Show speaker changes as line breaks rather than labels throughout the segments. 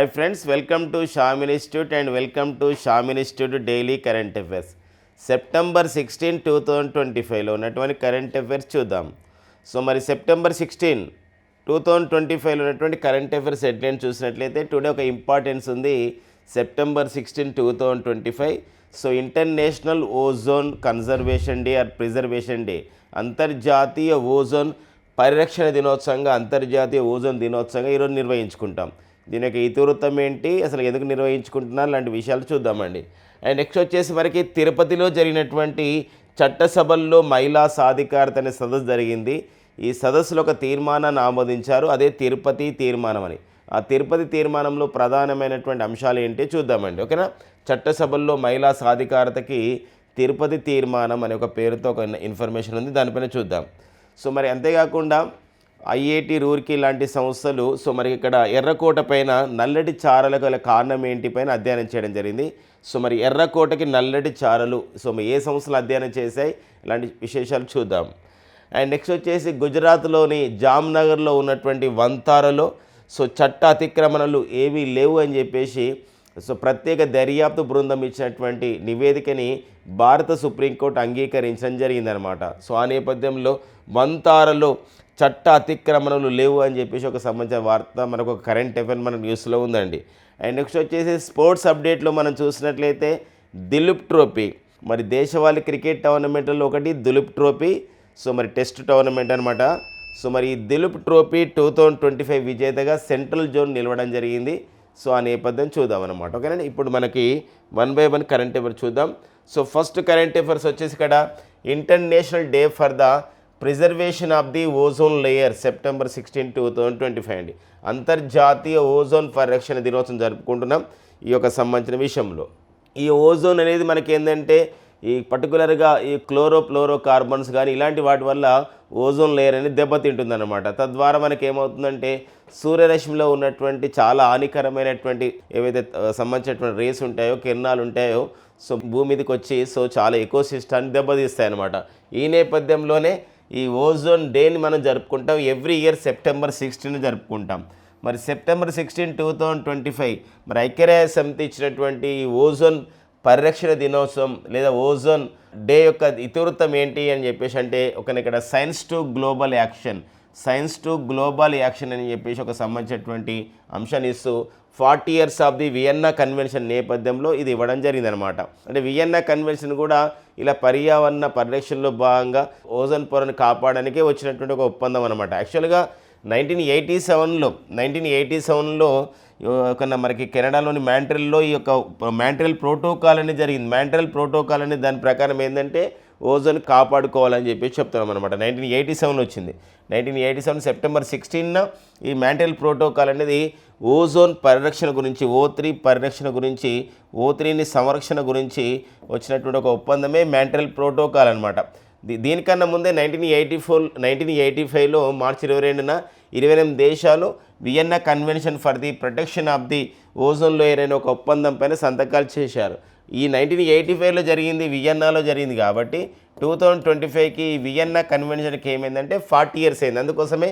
Hi friends welcome to Shamin institute and welcome to Shamin institute daily current affairs September sixteen two thousand twenty ఫైవ్లో ఉన్నటువంటి current affairs చూద్దాం. So మరి September sixteen two thousand twenty ఫైవ్లో ఉన్నటువంటి current affairs headline చూసినట్లయితే today ఒక importance ఉంది. September sixteen two thousand twenty five so international ozone conservation day or preservation day అంతర్జాతీయ ఓజోన్ పరిరక్షణ దినోత్సవంగా అంతర్జాతీయ ఓజోన్ దినోత్సవంగా ఈరోజు నిర్వహించుకుంటాం. దీని యొక్క ఇతివృత్తం ఏంటి? అసలు ఎందుకు నిర్వహించుకుంటున్నారు? లాంటి విషయాలు చూద్దామండి. అండ్ నెక్స్ట్ వచ్చేసి మనకి తిరుపతిలో జరిగినటువంటి చట్టసభల్లో మహిళా సాధికారత అనే సదస్సు జరిగింది. ఈ సదస్సులో ఒక తీర్మానాన్ని ఆమోదించారు. అదే తిరుపతి తీర్మానం అని. ఆ తిరుపతి తీర్మానంలో ప్రధానమైనటువంటి అంశాలు ఏంటి? చూద్దామండి. ఓకేనా? చట్టసభల్లో మహిళా సాధికారతకి తిరుపతి తీర్మానం అనే ఒక పేరుతో ఒక ఇన్ఫర్మేషన్ ఉంది. దానిపైన చూద్దాం. సో మరి అంతేకాకుండా ఐఐటి రూర్కి లాంటి సంస్థలు సో మరి ఇక్కడ ఎర్రకోట పైన నల్లటి చారల గల కారణం ఏంటి పైన అధ్యయనం చేయడం జరిగింది. సో మరి ఎర్రకోటకి నల్లటి చారలు సో మరి ఏ సంస్థలు అధ్యయనం చేశాయి? ఇలాంటి విశేషాలు చూద్దాం. అండ్ నెక్స్ట్ వచ్చేసి గుజరాత్లోని జామ్నగర్లో ఉన్నటువంటి వంతారలో సో చట్ట అతిక్రమణలు ఏమీ లేవు అని చెప్పేసి సో ప్రత్యేక దర్యాప్తు బృందం ఇచ్చినటువంటి నివేదికని భారత సుప్రీంకోర్టు అంగీకరించడం జరిగిందనమాట సో ఆ నేపథ్యంలో వంతారలో చట్ట అతిక్రమణలు లేవు అని చెప్పేసి ఒక సంబంధించిన వార్త మనకు ఒక కరెంట్ అఫైర్ మన న్యూస్లో ఉందండి. అండ్ నెక్స్ట్ వచ్చేసి స్పోర్ట్స్ అప్డేట్లో మనం చూసినట్లయితే దిలీప్ ట్రోఫీ. మరి దేశవాళీ క్రికెట్ టోర్నమెంట్లో ఒకటి దిలీప్ ట్రోఫీ. సో మరి టెస్ట్ టోర్నమెంట్ అనమాట సో మరి ఈ Duleep trophy two thousand twenty five విజేతగా సెంట్రల్ జోన్ నిలవడం జరిగింది. సో ఆ నేపథ్యం చూద్దాం అనమాట ఓకేనా ఇప్పుడు మనకి one by one current affairs చూద్దాం. సో ఫస్ట్ కరెంట్ అఫేర్స్ వచ్చేసి ఇక్కడ international day for the preservation of the ozone layer September sixteen two thousand twenty five అండి. అంతర్జాతీయ ఓజోన్ పరిరక్షణ దినోత్సవం జరుపుకుంటున్నాం ఈ యొక్క సంబంధించిన విషయంలో. ఈ ఓజోన్ అనేది మనకి ఏంటంటే ఈ పర్టికులర్గా ఈ క్లోరో ఫ్లోరో కార్బన్స్ కానీ ఇలాంటి వాటి వల్ల ఓజోన్ లేయర్ అనేది దెబ్బతింటుందన్నమాట. తద్వారా మనకి ఏమవుతుందంటే సూర్యరశ్మిలో ఉన్నటువంటి చాలా హానికరమైనటువంటి ఏవైతే సంబంధించినటువంటి రేస్ ఉంటాయో కిరణాలు ఉంటాయో సో భూమిదికి వచ్చి సో చాలా ఎకో సిస్టాన్ని దెబ్బతీస్తాయి అన్నమాట ఈ నేపథ్యంలోనే ఈ ఓజోన్ డేని మనం జరుపుకుంటాం. ఎవ్రీ ఇయర్ సెప్టెంబర్ సిక్స్టీన్ జరుపుకుంటాం. మరి September sixteen two thousand twenty five మరి ఐక్యరాజ్య సమితి ఇచ్చినటువంటి ఈ ఓజోన్ పరిరక్షణ దినోత్సవం లేదా ఓజోన్ డే యొక్క ఇతివృత్తం ఏంటి అని చెప్పేసి అంటే ఒక ఇక్కడ science to global action science to global action అని చెప్పేసి ఒక సంబంధించినటువంటి అంశాన్ని ఇస్తూ forty years of the Vienna convention నేపథ్యంలో ఇది ఇవ్వడం జరిగిందనమాట. అంటే వియన్నా కన్వెన్షన్ కూడా ఇలా పర్యావరణ పరిరక్షణలో భాగంగా ఓజోన్ పొరను కాపాడడానికే వచ్చినటువంటి ఒక ఒప్పందం అనమాట. యాక్చువల్గా నైన్టీన్ ఎయిటీ సెవెన్లో నైన్టీన్ ఎయిటీ సెవెన్లో ఒక మనకి కెనడాలోని మ్యాంట్రిల్లో ఈ యొక్క మ్యాంట్రిల్ ప్రోటోకాల్ అనేది జరిగింది. మ్యాంట్రిల్ ప్రోటోకాల్ అనేది దాని ప్రకారం ఏంటంటే ఓజోన్ కాపాడుకోవాలని చెప్పి చెప్తున్నాం అనమాట నైన్టీన్ ఎయిటీ సెవెన్ వచ్చింది. నైన్టీన్ ఎయిటీ సెవెన్ సెప్టెంబర్ సిక్స్టీన్న ఈ మ్యాంటల్ ప్రోటోకాల్ అనేది ఓజోన్ పరిరక్షణ గురించి ఓ త్రీ పరిరక్షణ గురించి ఓ త్రీని సంరక్షణ గురించి వచ్చినటువంటి ఒక ఒప్పందమే మ్యాంటల్ ప్రోటోకాల్ అనమాట దీ- దీనికన్నా ముందే nineteen eighty four nineteen eighty ఫైవ్లో మార్చి ఇరవై రెండున ఇరవై ఎనిమిది దేశాలు Vienna convention for the protection of the ozone layer అనే ఒక ఒప్పందం పైన సంతకాలు చేశారు. ఈ నైన్టీన్ ఎయిటీ ఫైవ్లో జరిగింది వియన్నాలో జరిగింది కాబట్టి టూ థౌజండ్ ట్వంటీ ఫైవ్కి వియన్నా కన్వెన్షన్కి ఏమైందంటే ఫార్టీ ఇయర్స్ అయింది. అందుకోసమే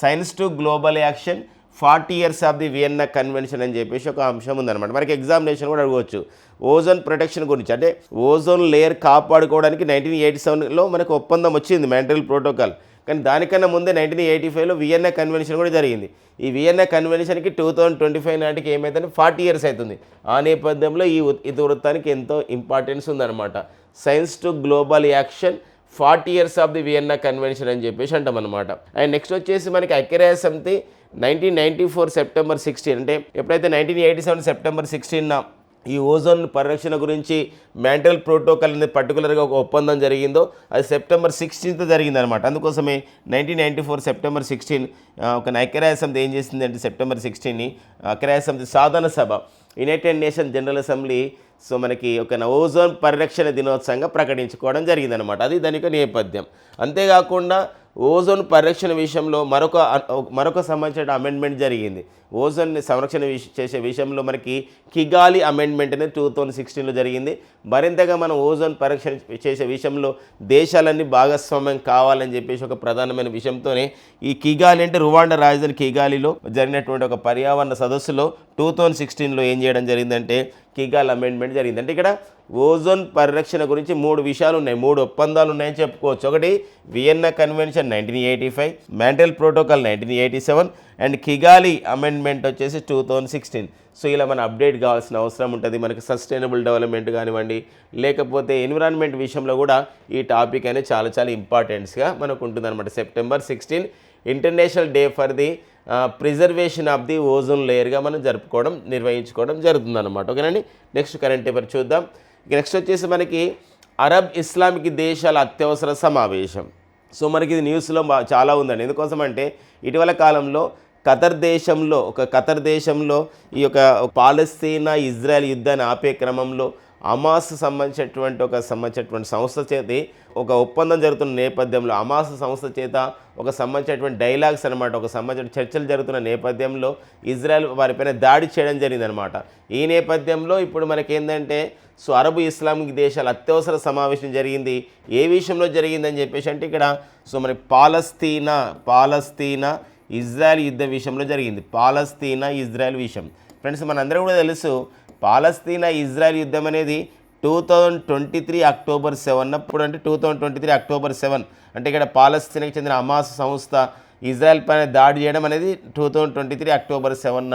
science to global action forty years of the Vienna convention అని చెప్పేసి ఒక అంశం ఉందన్నమాట. మనకి ఎగ్జామినేషన్ కూడా అడగవచ్చు. ఓజోన్ ప్రొటెక్షన్ గురించి అంటే ఓజోన్ లేయర్ కాపాడుకోవడానికి నైన్టీన్ ఎయిటీ సెవెన్లో మనకు ఒప్పందం వచ్చింది మ్యాంట్రల్ ప్రోటోకాల్ కానీ దానికన్నా ముందే నైన్టీన్ ఎయిటీ ఫైవ్లో వియన్నా కన్వెన్షన్ కూడా జరిగింది. ఈ వియన్నా కన్వెన్షన్కి టూ థౌజండ్ ట్వంటీ ఫైవ్ నాటికి ఏమైందంటే ఫార్టీ ఇయర్స్ అవుతుంది. ఆ నేపథ్యంలో ఈ ఇతివృత్తానికి ఇది వృత్తానికి ఎంతో ఇంపార్టెన్స్ ఉందన్నమాట. Science to global action forty years of the Vienna convention అని చెప్పేసి అంటాం అనమాట అండ్ నెక్స్ట్ వచ్చేసి మనకి ఐక్యరాజ్య సమితి nineteen ninety four September sixteen అంటే ఎప్పుడైతే నైన్టీన్ ఎయిటీ సెవెన్ సెప్టెంబర్ సిక్స్టీన్న ఈ ఓజోన్ పరిరక్షణ గురించి మెంటల్ ప్రోటోకాల్ అనేది పర్టికులర్గా ఒక ఒప్పందం జరిగిందో అది సెప్టెంబర్ సిక్స్టీన్త్ జరిగిందనమాట అందుకోసమే nineteen ninety four September sixteen ఒక ఐక్యరాజ్య సమితి ఏం చేసింది అంటే సెప్టెంబర్ సిక్స్టీన్ని ఐక్యరాజ్య సమితి సాధారణ సభ united nation general assembly so మనకి ఒక ఓజోన్ పరిరక్షణ దినోత్సవంగా ప్రకటించుకోవడం జరిగిందనమాట అది దాని యొక్క నేపథ్యం. అంతేకాకుండా ఓజోన్ పరిరక్షణ విషయంలో మరొక మరొక సంబంధించిన అమెండ్మెంట్ జరిగింది. ఓజోన్ని సంరక్షణ చేసే విషయంలో మనకి కిగాలి అమెండ్మెంట్ అనేది టూ థౌజండ్ సిక్స్టీన్లో జరిగింది. మరింతగా మనం ఓజోన్ పరిరక్షణ చేసే విషయంలో దేశాలన్నీ భాగస్వామ్యం కావాలని చెప్పేసి ఒక ప్రధానమైన విషయంతోనే ఈ కిగాలి అంటే రువాండా రాజధాని కిగాలిలో జరిగినటువంటి ఒక పర్యావరణ సదస్సులో టూ థౌజండ్ సిక్స్టీన్లో ఏం చేయడం జరిగిందంటే కిగాల్ అమెండ్మెంట్ జరిగింది. అంటే ఇక్కడ ఓజోన్ పరిరక్షణ గురించి మూడు విషయాలు ఉన్నాయి మూడు ఒప్పందాలు ఉన్నాయని చెప్పుకోవచ్చు. ఒకటి Vienna convention nineteen eighty five Montreal protocol nineteen eighty seven and Kigali amendment వచ్చేసి టూ థౌజండ్ సిక్స్టీన్ సో ఇలా మన అప్డేట్ కావాల్సిన అవసరం ఉంటుంది. మనకి సస్టైనబుల్ డెవలప్మెంట్ కానివ్వండి లేకపోతే ఎన్విరాన్మెంట్ విషయంలో కూడా ఈ టాపిక్ అనేది చాలా చాలా ఇంపార్టెంట్స్గా మనకు ఉంటుంది అనమాట September sixteen international day for the preservation of the ozone లేయర్గా మనం జరుపుకోవడం నిర్వహించుకోవడం జరుగుతుంది అనమాట ఓకేనండి నెక్స్ట్ కరెంట్ పేపర్ చూద్దాం. నెక్స్ట్ వచ్చేసి మనకి అరబ్ ఇస్లామిక్ దేశాల అత్యవసర సమావేశం. సో మనకి ఇది న్యూస్లో చాలా ఉందండి. ఎందుకోసం అంటే ఇటీవల కాలంలో ఖతర్ దేశంలో ఒక ఖతర్ దేశంలో ఈ యొక్క పాలస్తీనా ఇజ్రాయెల్ యుద్ధాన్ని ఆపే క్రమంలో అమాస్ సంబంధించినటువంటి ఒక సంబంధించినటువంటి సంస్థ చేతి ఒక ఒప్పందం జరుగుతున్న నేపథ్యంలో అమాస్ సంస్థ చేత ఒక సంబంధించినటువంటి డైలాగ్స్ అనమాట ఒక సంబంధించిన చర్చలు జరుగుతున్న నేపథ్యంలో ఇజ్రాయెల్ వారిపైన దాడి చేయడం జరిగిందనమాట ఈ నేపథ్యంలో ఇప్పుడు మనకేంటంటే సో అరబ్ ఇస్లామిక్ దేశాల అత్యవసర సమావేశం జరిగింది. ఏ విషయంలో జరిగిందని చెప్పేసి అంటే ఇక్కడ సో మరి పాలస్తీనా పాలస్తీనా ఇజ్రాయెల్ యుద్ధ విషయంలో జరిగింది. పాలస్తీనా ఇజ్రాయెల్ విషయం. ఫ్రెండ్స్ మనందరూ కూడా తెలుసు పాలస్తీనా ఇజ్రాయెల్ యుద్ధం అనేది two thousand twenty three October seven అప్పుడు అంటే two thousand twenty three October seven. అంటే ఇక్కడ పాలస్తీనాకి చెందిన అమాస్ సంస్థ ఇజ్రాయెల్ పైన దాడి చేయడం అనేది two thousand twenty three October సెవెన్న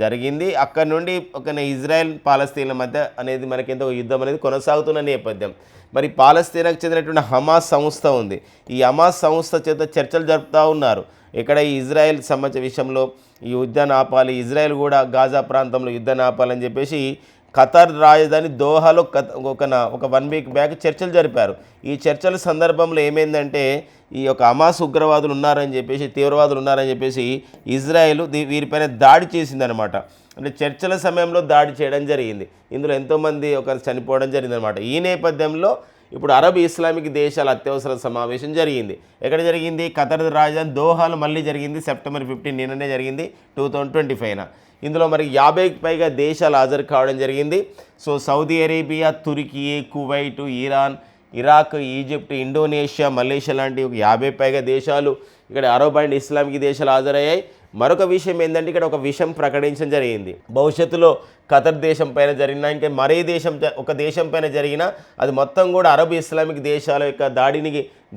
జరిగింది. అక్కడ నుండి ఒక ఇజ్రాయెల్ పాలస్తీన్ల మధ్య అనేది మనకి ఎంతో యుద్ధం అనేది కొనసాగుతున్న నేపథ్యం. మరి పాలస్తీనాకు చెందినటువంటి హమాస్ సంస్థ ఉంది. ఈ హమాస్ సంస్థ చేత చర్చలు జరుపుతూ ఉన్నారు. ఇక్కడ ఈ ఇజ్రాయెల్ సంబంధించిన విషయంలో ఈ యుద్ధాన్ని ఆపాలి ఇజ్రాయెల్ కూడా గాజా ప్రాంతంలో యుద్ధాన్ని ఆపాలని చెప్పేసి ఖతార్ రాజధాని దోహాలో కత- ఒక ఒక వన్ వీక్ బ్యాక్ చర్చలు జరిపారు. ఈ చర్చల సందర్భంలో ఏమైందంటే ఈ యొక్క అమాస్ ఉగ్రవాదులు ఉన్నారని చెప్పేసి తీవ్రవాదులు ఉన్నారని చెప్పేసి ఇజ్రాయెల్ వీరిపైన దాడి చేసిందనమాట అంటే చర్చల సమయంలో దాడి చేయడం జరిగింది. ఇందులో ఎంతోమంది ఒకరు చనిపోవడం జరిగిందనమాట ఈ నేపథ్యంలో ఇప్పుడు అరబ్ ఇస్లామిక్ దేశాల అత్యవసర సమావేశం జరిగింది. ఎక్కడ జరిగింది? ఖతర్ రాజధాని దోహాలు మళ్ళీ జరిగింది. సెప్టెంబర్ ఫిఫ్టీన్ నిన్ననే జరిగింది. టూ థౌజండ్ ట్వంటీ ఫైవ్న. ఇందులో మరి యాభైకి పైగా దేశాలు హాజరు కావడం జరిగింది. So Saudi Arabia Turkey Kuwait Iran Iraq Egypt Indonesia Malaysia లాంటి ఒక యాభై పైగా దేశాలు ఇక్కడ అరబ్ అండ్ ఇస్లామిక్ దేశాలు హాజరయ్యాయి. మరొక విషయం ఏంటంటే ఇక్కడ ఒక విషయం ప్రకటించడం జరిగింది. భవిష్యత్తులో ఖతర్ దేశం పైన జరిగినా ఇంకా మరే దేశం ఒక దేశం పైన జరిగినా అది మొత్తం కూడా అరబ్ ఇస్లామిక్ దేశాల యొక్క దాడిని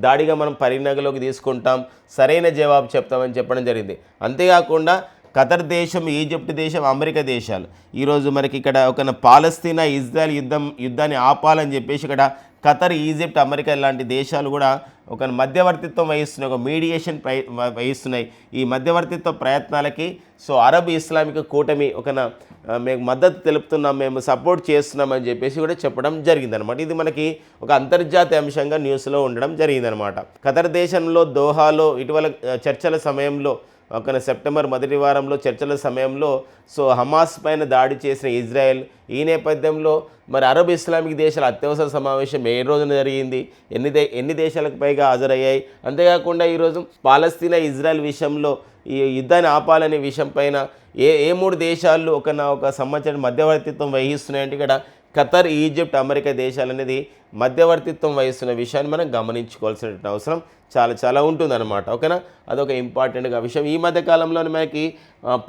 దాడిగా మనం పరిగణలోకి తీసుకుంటాం. సరైన జవాబు చెప్తామని చెప్పడం జరిగింది. అంతేకాకుండా ఖతర్ దేశం ఈజిప్ట్ దేశం అమెరికా దేశాలు. ఈరోజు మనకి ఇక్కడ ఒక పాలస్తీనా ఇజ్రాయెల్ యుద్ధం యుద్ధాన్ని ఆపాలని చెప్పేసి ఇక్కడ ఖతర్ ఈజిప్ట్ అమెరికా లాంటి దేశాలు కూడా ఒక మధ్యవర్తిత్వం వహిస్తున్నాయి ఒక మీడియేషన్ ప్రయ వహిస్తున్నాయి. ఈ మధ్యవర్తిత్వ ప్రయత్నాలకి సో అరబ్ ఇస్లామిక్ కూటమి ఒక మేము మద్దతు తెలుపుతున్నాం మేము సపోర్ట్ చేస్తున్నామని చెప్పేసి కూడా చెప్పడం జరిగిందనమాట. ఇది మనకి ఒక అంతర్జాతీయ అంశంగా న్యూస్లో ఉండడం జరిగిందనమాట. ఖతర్ దేశంలో దోహాలో ఇటీవల చర్చల సమయంలో ఒక సెప్టెంబర్ మొదటి వారంలో చర్చల సమయంలో సో హమాస్ పైన దాడి చేసిన ఇజ్రాయెల్ ఈ నేపథ్యంలో మరి అరబ్ ఇస్లామిక్ దేశాల అత్యవసర సమావేశం ఏ రోజున జరిగింది? ఎన్ని దే ఎన్ని దేశాలకు పైగా హాజరయ్యాయి? అంతేకాకుండా ఈరోజు పాలస్తీనా ఇజ్రాయెల్ విషయంలో ఈ యుద్ధాన్ని ఆపాలనే విషయం పైన ఏ ఏ మూడు దేశాలు ఒక నా ఒక సంవత్సరం మధ్యవర్తిత్వం వహిస్తున్నాయంటే ఇక్కడ ఖతర్ ఈజిప్ట్ అమెరికా దేశాలు అనేది మధ్యవర్తిత్వం వహిస్తున్న విషయాన్ని మనం గమనించుకోవాల్సిన అవసరం. చాలా చాలా ఉంటుందన్నమాట. ఓకేనా? అదొక ఇంపార్టెంట్గా విషయం. ఈ మధ్య కాలంలో మనకి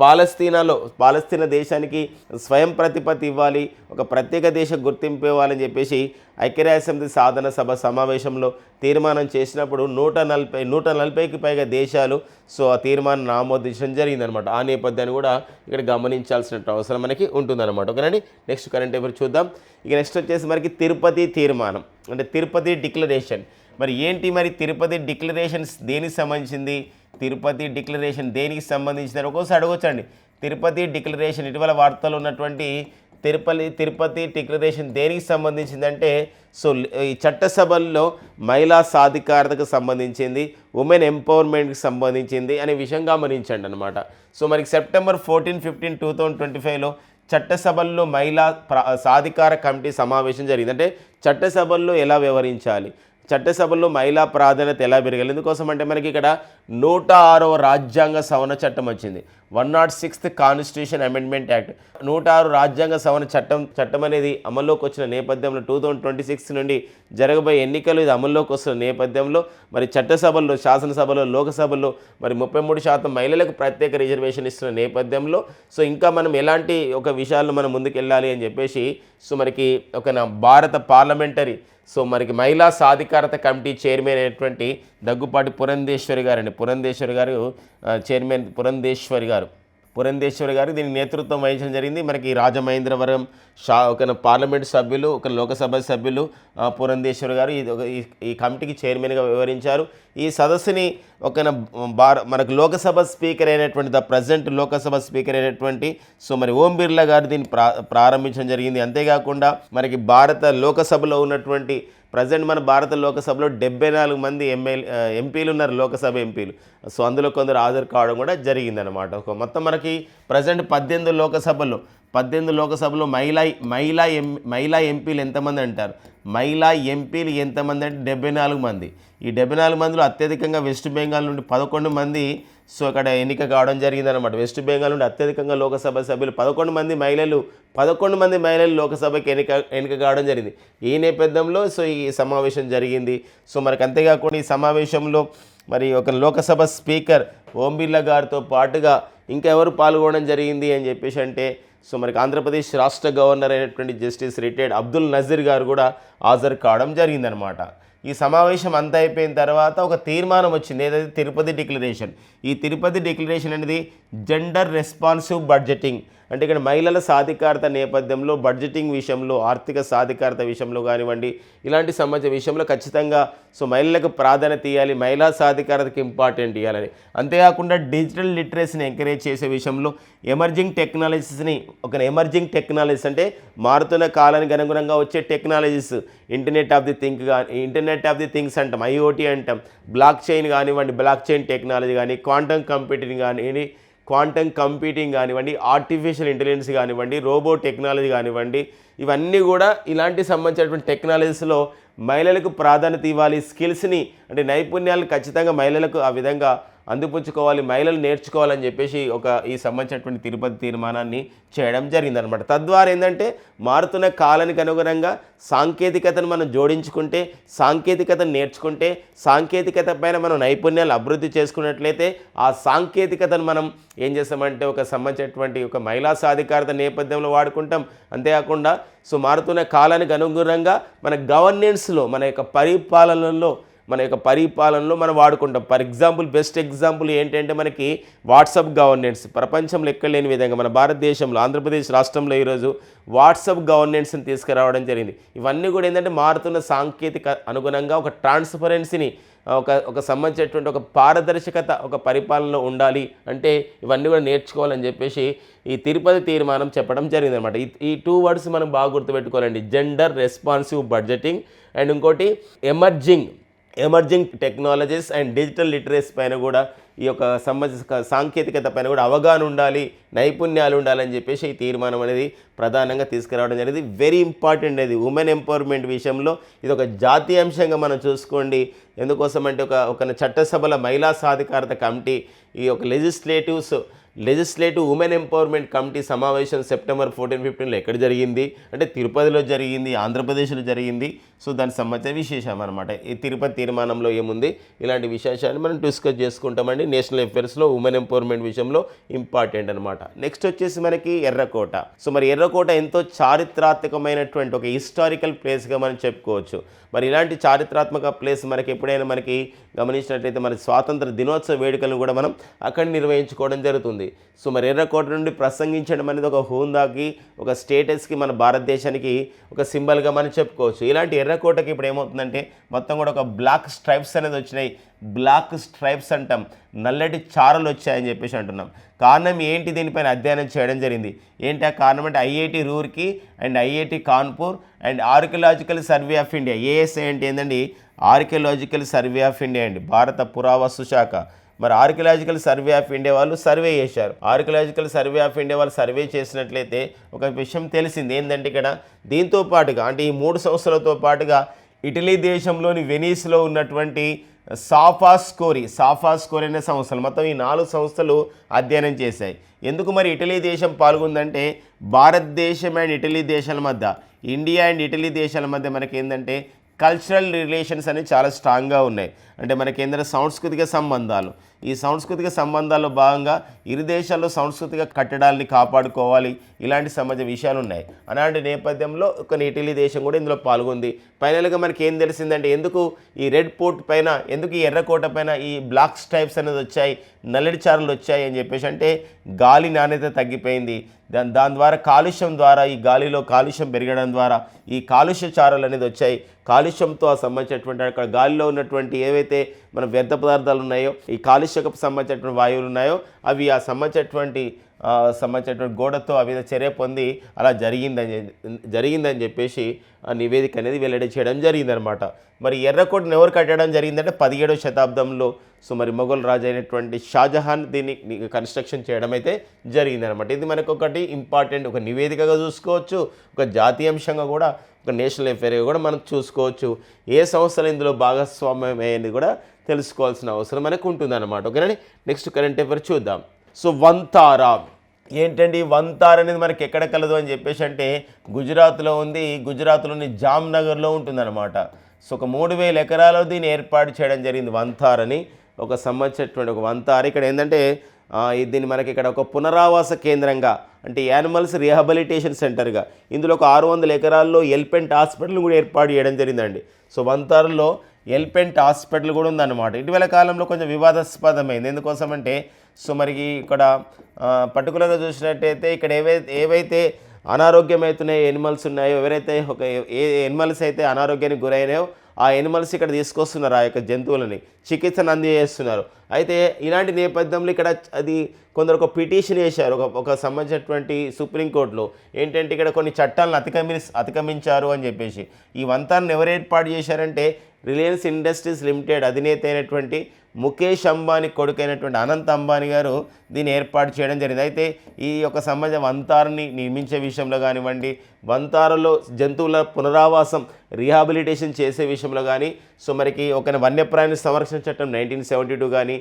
పాలస్తీనాలో పాలస్తీనా దేశానికి స్వయం ప్రతిపత్తి ఇవ్వాలి ఒక ప్రత్యేక దేశ గుర్తింపు ఇవ్వాలని చెప్పేసి ఐక్యరాజ్యసమితి సాధన సభ సమావేశంలో తీర్మానం చేసినప్పుడు నూట నలభై నూట నలభైకి పైగా దేశాలు సో ఆ తీర్మానం ఆమోదించడం జరిగిందనమాట ఆ నేపథ్యాన్ని కూడా ఇక్కడ గమనించాల్సిన అవసరం మనకి ఉంటుందన్నమాట. ఓకేనండి? నెక్స్ట్ కరెంట్ ఎవరు చూద్దాం. ఇక నెక్స్ట్ వచ్చేసి మనకి తిరుపతి తీర్మానం. అంటే తిరుపతి డిక్లరేషన్. మరి ఏంటి మరి తిరుపతి డిక్లరేషన్స్ దేనికి సంబంధించింది? తిరుపతి డిక్లరేషన్ దేనికి సంబంధించింది ఒక్కోసారి అడగొచ్చండి. తిరుపతి డిక్లరేషన్ ఇటీవల వార్తలు ఉన్నటువంటి తిరుపతి తిరుపతి డిక్లరేషన్ దేనికి సంబంధించిందంటే సో ఈ చట్టసభల్లో మహిళా సాధికారతకు సంబంధించింది ఉమెన్ ఎంపవర్మెంట్కి సంబంధించింది అనే విషయం గమనించండి అనమాట సో మనకి September fourteen fifteen two thousand twenty ఫైవ్లో చట్టసభల్లో మహిళా ప్ర సాధికార కమిటీ సమావేశం జరిగింది. అంటే చట్టసభల్లో ఎలా వ్యవహరించాలి? చట్టసభల్లో మహిళా ప్రాధాన్యత ఎలా పెరగాలి ఎందుకోసం అంటే మనకి ఇక్కడ నూట ఆరవ రాజ్యాంగ సవరణ చట్టం వచ్చింది. One not sixth constitution amendment act. నూట ఆరు రాజ్యాంగ సవరణ చట్టం చట్టం అనేది అమల్లోకి వచ్చిన నేపథ్యంలో టూ థౌజండ్ ట్వంటీ సిక్స్ నుండి జరగబోయే ఎన్నికలు ఇది అమల్లోకి వస్తున్న నేపథ్యంలో మరి చట్టసభల్లో శాసనసభలో లోకసభలో మరి ముప్పై మూడు శాతం మహిళలకు ప్రత్యేక రిజర్వేషన్ ఇస్తున్న నేపథ్యంలో సో ఇంకా మనం ఎలాంటి ఒక విషయాలను మనం ముందుకెళ్ళాలి అని చెప్పేసి సో మనకి ఒక నా భారత పార్లమెంటరీ సో మనకి మహిళా సాధికారత కమిటీ చైర్మన్ అయినటువంటి దగ్గుపాటి పురంధేశ్వరి గారండి. పురంధేశ్వరి గారు చైర్మన్ పురంధేశ్వరి గారు. పురంధేశ్వరి గారు దీని నేతృత్వం వహించడం జరిగింది. మనకి రాజమహేంద్రవరం షా ఒక పార్లమెంట్ సభ్యులు ఒక లోకసభ సభ్యులు పురంధేశ్వరి గారు ఇది ఒక ఈ- ఈ కమిటీకి చైర్మన్గా వివరించారు ఈ సదస్సుని ఒక భార మనకు లోకసభ స్పీకర్ అయినటువంటి ద ప్రజెంట్ లోకసభ స్పీకర్ అయినటువంటి సో మరి ఓం బిర్లా గారు దీన్ని ప్రా ప్రారంభించడం జరిగింది. అంతేకాకుండా మనకి భారత లోకసభలో ఉన్నటువంటి ప్రజెంట్ మన భారత లోకసభలో డెబ్బై నాలుగు మంది ఎమ్మెల్యే ఎంపీలు ఉన్నారు లోకసభ ఎంపీలు. సో అందులో కొందరు హాజరు కావడం కూడా జరిగిందనమాట మొత్తం మనకి ప్రజెంట్ పద్దెనిమిది లోకసభలో. పద్దెనిమిది లోకసభలో మహిళా మహిళా ఎం మహిళా ఎంపీలు ఎంతమంది అంటారు? మహిళా ఎంపీలు ఎంతమంది అంటే డెబ్బై నాలుగు మంది. ఈ డెబ్బై నాలుగు మందిలో అత్యధికంగా వెస్ట్ బెంగాల్ నుండి పదకొండు మంది సో అక్కడ ఎన్నిక కావడం జరిగిందనమాట వెస్ట్ బెంగాల్ నుండి అత్యధికంగా లోకసభ సభ్యులు పదకొండు మంది మహిళలు పదకొండు మంది మహిళలు లోకసభకి ఎన్నిక ఎన్నిక కావడం జరిగింది. ఈ నేపథ్యంలో సో ఈ సమావేశం జరిగింది. సో మనకు అంతేకాకుండా ఈ సమావేశంలో మరి ఒక లోకసభ స్పీకర్ ఓం బిర్లా గారితో పాటుగా ఇంకెవరు పాల్గొనడం జరిగింది అని చెప్పేసి అంటే సో మనకి ఆంధ్రప్రదేశ్ రాష్ట్ర గవర్నర్ అయినటువంటి జస్టిస్ రిటైర్డ్ అబ్దుల్ నజీర్ గారు కూడా హాజరు కావడం జరిగిందనమాట ఈ సమావేశం అంతా అయిపోయిన తర్వాత ఒక తీర్మానం వచ్చింది. ఏదైతే తిరుపతి డిక్లరేషన్ ఈ తిరుపతి డిక్లరేషన్ అనేది జెండర్ రెస్పాన్సివ్ బడ్జెటింగ్ అంటే ఇక్కడ మహిళల సాధికారత నేపథ్యంలో బడ్జెటింగ్ విషయంలో ఆర్థిక సాధికారత విషయంలో కానివ్వండి ఇలాంటి సంబంధించిన విషయంలో ఖచ్చితంగా సో మహిళలకు ప్రాధాన్యత ఇవ్వాలి మహిళా సాధికారతకి ఇంపార్టెంట్ ఇవ్వాలని. అంతేకాకుండా డిజిటల్ లిటరసీని ఎంకరేజ్ చేసే విషయంలో ఎమర్జింగ్ టెక్నాలజీస్ని ఒక ఎమర్జింగ్ టెక్నాలజీస్ అంటే మారుతున్న కాలానికి అనుగుణంగా వచ్చే technologies internet of the think కానీ ఇంటర్నెట్ ఆఫ్ ది థింగ్స్ అంటాం ఐఓటీ అంటాం బ్లాక్ చైన్ కానివ్వండి బ్లాక్ చైన్ టెక్నాలజీ కానీ క్వాంటమ్ కంప్యూటింగ్ కానీ క్వాంటమ్ కంప్యూటింగ్ కానివ్వండి ఆర్టిఫిషియల్ ఇంటెలిజెన్స్ కానివ్వండి రోబో టెక్నాలజీ కానివ్వండి ఇవన్నీ కూడా ఇలాంటి సంబంధించినటువంటి టెక్నాలజీస్లో మహిళలకు ప్రాధాన్యత ఇవ్వాలి స్కిల్స్ని అంటే నైపుణ్యాలు ఖచ్చితంగా మహిళలకు ఆ విధంగా అందిపుచ్చుకోవాలి మహిళలు నేర్చుకోవాలని చెప్పేసి ఒక ఈ సంబంధించినటువంటి తిరుపతి తీర్మానాన్ని చేయడం జరిగిందనమాట. తద్వారా ఏంటంటే మారుతున్న కాలానికి అనుగుణంగా సాంకేతికతను మనం జోడించుకుంటే సాంకేతికతను నేర్చుకుంటే సాంకేతికత పైన మనం నైపుణ్యాలు అభివృద్ధి చేసుకున్నట్లయితే ఆ సాంకేతికతను మనం ఏం చేస్తామంటే ఒక సంబంధించినటువంటి ఒక మహిళా సాధికారత నేపథ్యంలో వాడుకుంటాం. అంతేకాకుండా సో మారుతున్న కాలానికి అనుగుణంగా మన గవర్నెన్స్లో మన యొక్క పరిపాలనలో మన యొక్క పరిపాలనలో మనం వాడుకుంటాం. ఫర్ ఎగ్జాంపుల్ బెస్ట్ ఎగ్జాంపుల్ ఏంటంటే మనకి వాట్సాప్ గవర్నెన్స్. ప్రపంచంలో ఎక్కడ లేని విధంగా మన భారతదేశంలో ఆంధ్రప్రదేశ్ రాష్ట్రంలో ఈరోజు వాట్సాప్ గవర్నెన్స్ని తీసుకురావడం జరిగింది. ఇవన్నీ కూడా ఏంటంటే మారుతున్న సాంకేతిక అనుగుణంగా ఒక ట్రాన్స్పరెన్సీని ఒక ఒక సంబంధించినటువంటి ఒక పారదర్శకత ఒక పరిపాలనలో ఉండాలి అంటే ఇవన్నీ కూడా నేర్చుకోవాలని చెప్పేసి ఈ తిరుపతి తీర్మానం చెప్పడం జరిగిందనమాట ఈ ఈ టూ వర్డ్స్ మనం బాగా గుర్తుపెట్టుకోవాలండి. జెండర్ రెస్పాన్సివ్ బడ్జెటింగ్ అండ్ ఇంకోటి emerging emerging technologies and digital literacy పైన కూడా ఈ యొక్క సంబంధించిన సాంకేతికత పైన కూడా అవగాహన ఉండాలి నైపుణ్యాలు ఉండాలని చెప్పేసి ఈ తీర్మానం అనేది ప్రధానంగా తీసుకురావడం జరిగింది. వెరీ ఇంపార్టెంట్ అది ఉమెన్ ఎంపవర్మెంట్ విషయంలో ఇది ఒక జాతీయ అంశంగా మనం చూసుకోండి. ఎందుకోసం అంటే ఒక ఒక చట్టసభల మహిళా సాధికారత కమిటీ ఈ యొక్క legislatives legislative women empowerment committee సమావేశం సెప్టెంబర్ ఫోర్టీన్ ఫిఫ్టీన్లో ఎక్కడ జరిగింది? అంటే తిరుపతిలో జరిగింది ఆంధ్రప్రదేశ్లో జరిగింది. సో దానికి సంబంధించిన విశేషం అనమాట ఈ తిరుపతి తీర్మానంలో ఏముంది? ఇలాంటి విశేషాన్ని మనం డిస్కస్ చేసుకుంటామండి. నేషనల్ అఫేర్స్లో ఉమెన్ ఎంపవర్మెంట్ విషయంలో ఇంపార్టెంట్ అనమాట నెక్స్ట్ వచ్చేసి మనకి ఎర్రకోట. సో మరి ఎర్రకోట ఎంతో చారిత్రాత్మకమైనటువంటి ఒక హిస్టారికల్ ప్లేస్గా మనం చెప్పుకోవచ్చు. మరి ఇలాంటి చారిత్రాత్మక ప్లేస్ మనకి ఎప్పుడైనా మనకి గమనించినట్లయితే మన స్వాతంత్ర దినోత్సవ వేడుకలను కూడా మనం అక్కడ నిర్వహించుకోవడం జరుగుతుంది. సో మరి ఎర్రకోట నుండి ప్రసంగించడం అనేది ఒక హోందాకి ఒక స్టేటస్కి మన భారతదేశానికి ఒక సింబల్గా మనం చెప్పుకోవచ్చు. ఇలాంటి ఎర్రకోటకి ఇప్పుడు ఏమవుతుందంటే మొత్తం కూడా ఒక బ్లాక్ స్ట్రైప్స్ అనేది వచ్చినాయి. బ్లాక్ స్ట్రైప్స్ అంటాం. నల్లటి చారలు వచ్చాయని చెప్పేసి అంటున్నాం. కారణం ఏంటి దీనిపైన అధ్యయనం చేయడం జరిగింది. ఏంటి ఆ కారణం అంటే IIT Roorkee and IIT Kanpur and archaeological survey of India. ASI అంటే ఏంటండి ఆర్కియలాజికల్ సర్వే ఆఫ్ ఇండియా అండి. భారత పురావస్తు శాఖ. మరి ఆర్కియలాజికల్ సర్వే ఆఫ్ ఇండియా వాళ్ళు సర్వే చేశారు. ఆర్కియలాజికల్ సర్వే ఆఫ్ ఇండియా వాళ్ళు సర్వే చేసినట్లయితే ఒక విషయం తెలిసింది. ఏంటంటే ఇక్కడ దీంతో పాటుగా అంటే ఈ మూడు సంవత్సరాలతో పాటుగా ఇటలీ దేశంలోని వెనీస్లో ఉన్నటువంటి సాఫా స్కోరీ సాఫా స్కోరీ అనే సంస్థలు మొత్తం ఈ నాలుగు సంస్థలు అధ్యయనం చేశాయి. ఎందుకు మరి ఇటలీ దేశం పాల్గొందంటే భారతదేశం అండ్ ఇటలీ దేశాల మధ్య ఇండియా అండ్ ఇటలీ దేశాల మధ్య మనకి ఏంటంటే కల్చరల్ రిలేషన్స్ అనేవి చాలా స్ట్రాంగ్గా ఉన్నాయి. అంటే మనకి ఏంటంటే సాంస్కృతిక సంబంధాలు ఈ సాంస్కృతిక సంబంధాల్లో భాగంగా ఇరు దేశాల్లో సాంస్కృతిక కట్టడాల్ని కాపాడుకోవాలి. ఇలాంటి సమాజ విషయాలు ఉన్నాయి అలాంటి నేపథ్యంలో ఒక ఇటలీ దేశం కూడా ఇందులో పాల్గొంది. ఫైనల్గా మనకి ఏం తెలిసిందంటే ఎందుకు ఈ రెడ్ పోర్ట్ పైన ఎందుకు ఈ ఎర్రకోట పైన ఈ బ్లాక్ స్టైప్స్ అనేది వచ్చాయి నల్లడి చారలు వచ్చాయి అని చెప్పేసి అంటే గాలి నాణ్యత తగ్గిపోయింది. దాని దాని ద్వారా కాలుష్యం ద్వారా ఈ గాలిలో కాలుష్యం పెరగడం ద్వారా ఈ కాలుష్య చారలు అనేది వచ్చాయి. కాలుష్యంతో ఆ సంబంధించినటువంటి అక్కడ గాలిలో ఉన్నటువంటి ఏవైతే మన వ్యర్థ పదార్థాలు ఉన్నాయో ఈ కాలుష్యకు సంబంధించినటువంటి వాయువులు ఉన్నాయో అవి ఆ సంబంధించినటువంటి సంబంధించినటువంటి గోడతో అవి చర్య పొంది అలా జరిగిందని జరిగిందని చెప్పేసి ఆ నివేదిక అనేది వెల్లడి చేయడం జరిగిందనమాట మరి ఎర్రకోటను ఎవరు కట్టడం జరిగిందంటే పదిహేడవ శతాబ్దంలో సో మరి మొఘల్ రాజు అయినటువంటి షాజహాన్ దీన్ని కన్స్ట్రక్షన్ చేయడం అయితే జరిగిందనమాట ఇది మనకు ఒకటి ఇంపార్టెంట్ ఒక నివేదికగా చూసుకోవచ్చు ఒక జాతీయాంశంగా కూడా ఒక నేషనల్ ఎఫైర్గా కూడా మనం చూసుకోవచ్చు. ఏ సంస్థలు ఇందులో భాగస్వామ్యం అయ్యేది కూడా తెలుసుకోవాల్సిన అవసరం మనకు ఉంటుందన్నమాట. ఓకేనండి నెక్స్ట్ కరెంట్ అఫేర్ చూద్దాం. సో వంతారా. ఏంటండి? వంతార్ అనేది మనకి ఎక్కడ కలదు అని చెప్పేసి అంటే గుజరాత్లో ఉంది. గుజరాత్లోని జామ్నగర్లో ఉంటుందన్నమాట. సో ఒక మూడు వేల ఎకరాల్లో దీన్ని ఏర్పాటు చేయడం జరిగింది వంతార్ అని ఒక సంబంధించినటువంటి ఒక వంతార్. ఇక్కడ ఏంటంటే దీన్ని మనకి ఇక్కడ ఒక పునరావాస కేంద్రంగా అంటే యానిమల్స్ రీహాబిలిటేషన్ సెంటర్గా. ఇందులో ఒక ఆరు వందల ఎకరాల్లో ఎల్పెంట్ హాస్పిటల్ కూడా ఏర్పాటు చేయడం జరిగిందండి. సో వంతారులో ఎల్పెంట్ హాస్పిటల్ కూడా ఉందన్నమాట. ఇటీవల కాలంలో కొంచెం వివాదాస్పదమైంది. ఎందుకోసం అంటే సో మరి ఇక్కడ పర్టికులర్గా చూసినట్టయితే ఇక్కడ ఏవైతే ఏవైతే అనారోగ్యమవుతున్నాయి ఎనిమల్స్ ఉన్నాయో ఎవరైతే ఒక ఏ ఎనిమల్స్ అయితే అనారోగ్యానికి గురైనాయో ఆ ఎనిమల్స్ ఇక్కడ తీసుకొస్తున్నారు ఆ యొక్క జంతువులని. చికిత్సను అందజేస్తున్నారు అయితే ఇలాంటి నేపథ్యంలో ఇక్కడ అది కొందరు ఒక పిటిషన్ వేశారు ఒక ఒక సంబంధించినటువంటి సుప్రీంకోర్టులో ఏంటంటే ఇక్కడ కొన్ని చట్టాలను అతిక్రమి అతిక్రమించారు అని చెప్పేసి. ఈ వంతాన్ని ఎవరు ఏర్పాటు చేశారంటే రిలయన్స్ ఇండస్ట్రీస్ లిమిటెడ్ అధినేత అయినటువంటి ముఖేష్ అంబానీ కొడుకైనటువంటి అనంత్ అంబానీ గారు దీన్ని ఏర్పాటు చేయడం జరిగింది. అయితే ఈ యొక్క సంబంధం వంతారని నిర్మించే విషయంలో కానివ్వండి వంతారలో జంతువుల పునరావాసం రీహాబిలిటేషన్ చేసే విషయంలో కానీ సో మనకి ఒక వన్యప్రాణి సంరక్షణ చట్టం నైన్టీన్ సెవెంటీ టూ కానీ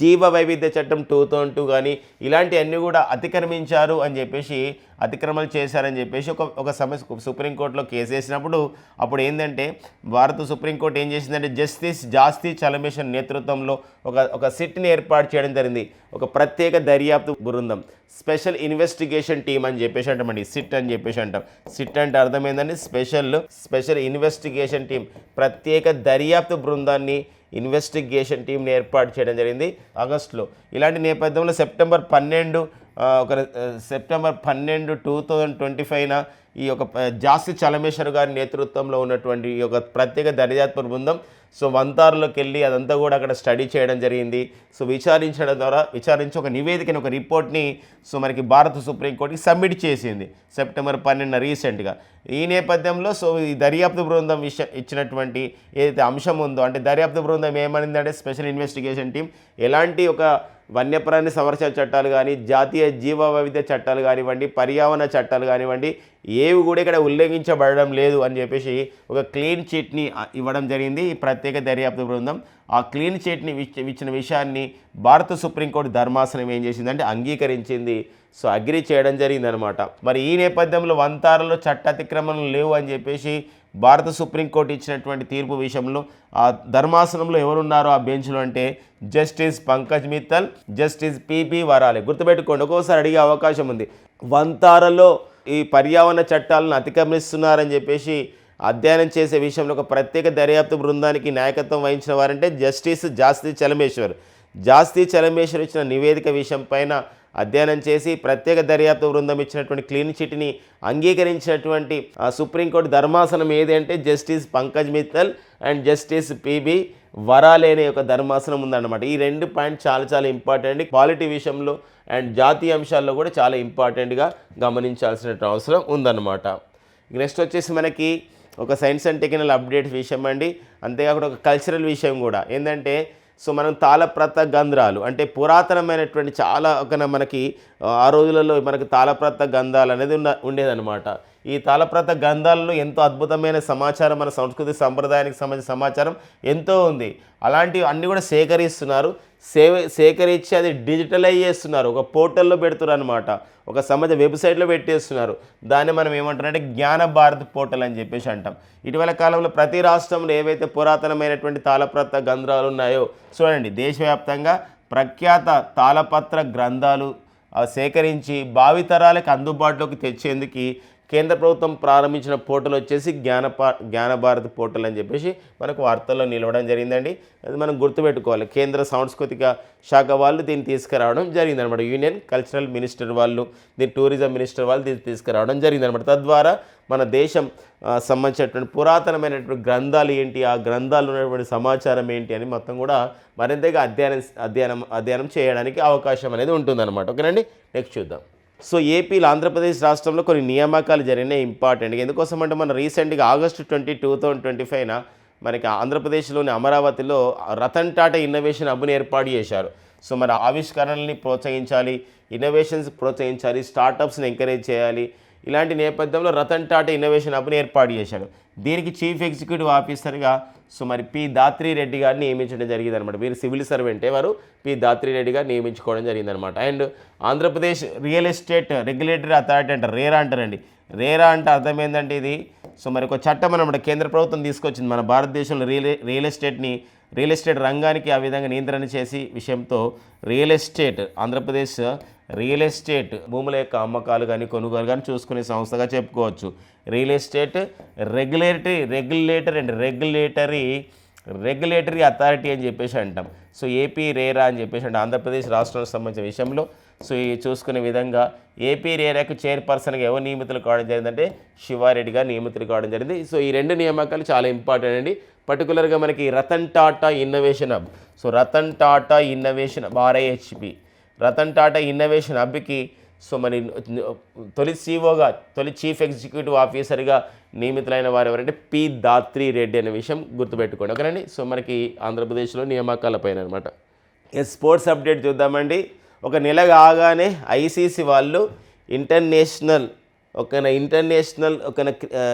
జీవ వైవిధ్య చట్టం టూ థౌజండ్ టూ కానీ ఇలాంటివన్నీ కూడా అతిక్రమించారు అని చెప్పేసి అతిక్రమలు చేశారని చెప్పేసి ఒక ఒక సమస్య సుప్రీంకోర్టులో కేసు వేసినప్పుడు అప్పుడు ఏంటంటే భారత సుప్రీంకోర్టు ఏం చేసిందంటే జస్టిస్ జాస్తి చలమేషన్ నేతృత్వంలో ఒక ఒక సిట్ని ఏర్పాటు చేయడం జరిగింది. ఒక ప్రత్యేక దర్యాప్తు బృందం. స్పెషల్ ఇన్వెస్టిగేషన్ టీమ్ అని చెప్పేసి అంటామండి సిట్ అని చెప్పేసి అంటాం. సిట్ అంటే అర్థమైందండి. స్పెషల్ స్పెషల్ ఇన్వెస్టిగేషన్ టీం ప్రత్యేక దర్యాప్తు బృందాన్ని ఇన్వెస్టిగేషన్ టీంని ఏర్పాటు చేయడం జరిగింది. ఆగస్టులో. ఇలాంటి నేపథ్యంలో సెప్టెంబర్ పన్నెండు ఒక సెప్టెంబర్ పన్నెండు టూ థౌజండ్ ట్వంటీ ఫైవ్న ఈ యొక్క జాస్తి చలమేశ్వర్ గారి నేతృత్వంలో ఉన్నటువంటి ఈ యొక్క ప్రత్యేక దర్యాప్తు బృందం సో వంతారులోకి వెళ్ళి అదంతా కూడా అక్కడ స్టడీ చేయడం జరిగింది. సో విచారించడం ద్వారా విచారించి ఒక నివేదికని ఒక రిపోర్ట్ని సో మనకి భారత సుప్రీంకోర్టుకి సబ్మిట్ చేసింది సెప్టెంబర్ పన్నెండున రీసెంట్గా. ఈ నేపథ్యంలో సో ఈ దర్యాప్తు బృందం విష ఇచ్చినటువంటి ఏదైతే అంశం ఉందో అంటే దర్యాప్తు బృందం ఏమనిందంటే స్పెషల్ ఇన్వెస్టిగేషన్ టీం ఎలాంటి ఒక వన్యప్రాణి సంరక్షణ చట్టాలు కానీ జాతీయ జీవ వైవిధ్య చట్టాలు కానివ్వండి పర్యావరణ చట్టాలు కానివ్వండి ఏవి కూడా ఇక్కడ ఉల్లంఘించబడడం లేదు అని చెప్పేసి ఒక క్లీన్ చిట్ని ఇవ్వడం జరిగింది. ఈ ప్రత్యేక దర్యాప్తు బృందం ఆ క్లీన్ చిట్ని ఇచ్చిన విషయాన్ని భారత సుప్రీంకోర్టు ధర్మాసనం ఏం చేసిందంటే అంగీకరించింది. సో అగ్రి చేయడం జరిగిందనమాట మరి ఈ నేపథ్యంలో వంతారలో చట్ట అతిక్రమణలు లేవు అని చెప్పేసి భారత సుప్రీంకోర్టు ఇచ్చినటువంటి తీర్పు విషయంలో ఆ ధర్మాసనంలో ఎవరున్నారో ఆ బెంచ్లో అంటే justice Pankaj Mittal justice P P Varale. గుర్తుపెట్టుకోండి ఒక్కోసారి అడిగే అవకాశం ఉంది. వంతారలో ఈ పర్యావరణ చట్టాలను అతిక్రమిస్తున్నారని చెప్పేసి అధ్యయనం చేసే విషయంలో ఒక ప్రత్యేక దర్యాప్తు బృందానికి నాయకత్వం వహించిన వారంటే జస్టిస్ జాస్తి చలమేశ్వర్. జాస్తి చలమేశ్వర్ ఇచ్చిన నివేదిక విషయం పైన అధ్యయనం చేసి ప్రత్యేక దర్యాప్తు బృందం ఇచ్చినటువంటి క్లీన్ చిట్ని అంగీకరించినటువంటి ఆ సుప్రీంకోర్టు ధర్మాసనం ఏది అంటే justice Pankaj Mittal and justice P B Varale అనే ఒక ధర్మాసనం ఉందన్నమాట. ఈ రెండు పాయింట్ చాలా చాలా ఇంపార్టెంట్. క్వాలిటీ విషయంలో అండ్ జాతీయ అంశాల్లో కూడా చాలా ఇంపార్టెంట్గా గమనించాల్సిన అవసరం ఉందన్నమాట. నెక్స్ట్ వచ్చేసి మనకి ఒక సైన్స్ అండ్ టెక్నికల్ అప్డేట్ విషయం అండి. అంతేకాకుండా ఒక కల్చరల్ విషయం కూడా. ఏంటంటే సో మనం తాళప్రత గంధ్రాలు అంటే పురాతనమైనటువంటి చాలా ఒక మనకి ఆ, రోజులలో మనకి తాళప్రత గంధాలు అనేది ఉన్న ఉండేదన్నమాట. ఈ తాళప్రత గంధాలలో ఎంతో అద్భుతమైన సమాచారం మన సంస్కృతి సంప్రదాయానికి సంబంధించిన సమాచారం ఎంతో ఉంది. అలాంటివి అన్నీ కూడా సేకరిస్తున్నారు. సేవ సేకరించి అది డిజిటలైజ్ చేస్తున్నారు ఒక పోర్టల్లో పెడుతున్నారు అనమాట ఒక సమాజ వెబ్సైట్లో పెట్టేస్తున్నారు. దాన్ని మనం ఏమంటారంటే జ్ఞాన భారత్ పోర్టల్ అని చెప్పేసి అంటాం. ఇటీవల కాలంలో ప్రతి రాష్ట్రంలో ఏవైతే పురాతనమైనటువంటి తాళప్రత గ్రంథాలు ఉన్నాయో చూడండి దేశవ్యాప్తంగా ప్రఖ్యాత తాళపత్ర గ్రంథాలు సేకరించి భావితరాలకు అందుబాటులోకి తెచ్చేందుకు కేంద్ర ప్రభుత్వం ప్రారంభించిన పోర్టల్ వచ్చేసి జ్ఞానపా జ్ఞానభారత్ పోర్టల్ అని చెప్పేసి మనకు వార్తల్లో నిలవడం జరిగిందండి. అది మనం గుర్తుపెట్టుకోవాలి. కేంద్ర సాంస్కృతిక శాఖ వాళ్ళు దీన్ని తీసుకురావడం జరిగింది అనమాట యూనియన్ కల్చరల్ మినిస్టర్ వాళ్ళు దీని టూరిజం మినిస్టర్ వాళ్ళు దీన్ని తీసుకురావడం జరిగిందనమాట. తద్వారా మన దేశం సంబంధించినటువంటి పురాతనమైనటువంటి గ్రంథాలు ఏంటి ఆ గ్రంథాలు ఉన్నటువంటి సమాచారం ఏంటి అని మొత్తం కూడా మరింతగా అధ్యయనం అధ్యయనం అధ్యయనం చేయడానికి అవకాశం అనేది ఉంటుందన్నమాట ఓకేనండి? నెక్స్ట్ చూద్దాం. సో ఏపీలో ఆంధ్రప్రదేశ్ రాష్ట్రంలో కొన్ని నియామకాలు జరిగినాయి ఇంపార్టెంట్ ఎందుకోసం అంటే మన రీసెంట్గా August twenty two thousand twenty ఫైవ్న మనకి ఆంధ్రప్రదేశ్లోని అమరావతిలో రతన్ టాటా ఇన్నోవేషన్ హబ్ని ఏర్పాటు చేశారు. సో మరి ఆవిష్కరణల్ని ప్రోత్సహించాలి ఇన్నోవేషన్స్ ప్రోత్సహించాలి స్టార్టప్స్ని ఎంకరేజ్ చేయాలి. ఇలాంటి నేపథ్యంలో రతన్ టాటా ఇన్నోవేషన్ హబ్ని ఏర్పాటు చేశాడు దీనికి చీఫ్ ఎగ్జిక్యూటివ్ ఆఫీసర్గా సో మరి పి దాత్రిరెడ్డి గారిని నియమించడం జరిగింది అనమాట వీరు సివిల్ సర్వెంటే వారు పి దాత్రిరెడ్డి గారు నియమించుకోవడం జరిగిందనమాట and Andhra Pradesh real estate regulatory authority అంటారు రేరా అంటారండి. రేరా అంటే అర్థం ఏంటంటే ఇది. సో మరి ఒక చట్టం అనమాట కేంద్ర ప్రభుత్వం తీసుకొచ్చింది మన భారతదేశంలో రియల్ రియల్ ఎస్టేట్ని రియల్ ఎస్టేట్ రంగానికి ఆ విధంగా నియంత్రణ చేసి విషయంతో real estate Andhra Pradesh real estate భూముల యొక్క అమ్మకాలు కానీ కొనుగోలు కానీ చూసుకునే సంస్థగా చెప్పుకోవచ్చు. Real estate regulatory regulator and regulatory regulatory authority అని చెప్పేసి అంటాం. సో ఏపీ రేరా అని చెప్పేసి అంటే. ఆంధ్రప్రదేశ్ రాష్ట్రానికి సంబంధించిన విషయంలో సో ఈ చూసుకునే విధంగా ఏపీ రేరాకు చైర్పర్సన్గా ఎవరు నియమితులు కావడం జరిగిందంటే శివారెడ్డిగా నియమితులు కావడం జరిగింది. సో ఈ రెండు నియామకాలు చాలా ఇంపార్టెంట్ అండి. పర్టికులర్గా మనకి Ratan Tata innovation hub. So Ratan Tata innovation hub RIHP. Ratan Tata innovation హబ్కి so మరి తొలి సీఓగా తొలి చీఫ్ ఎగ్జిక్యూటివ్ ఆఫీసర్గా నియమితులైన వారు ఎవరంటే పి దాత్రి రెడ్డి అనే విషయం గుర్తుపెట్టుకోండి. ఓకేనండి? సో మనకి ఆంధ్రప్రదేశ్లో నియామకాల పైన అనమాట స్పోర్ట్స్ అప్డేట్ చూద్దామండి. ఒక నెల కాగానే ఐసీసీ వాళ్ళు ఇంటర్నేషనల్ ఒక ఇంటర్నేషనల్ ఒక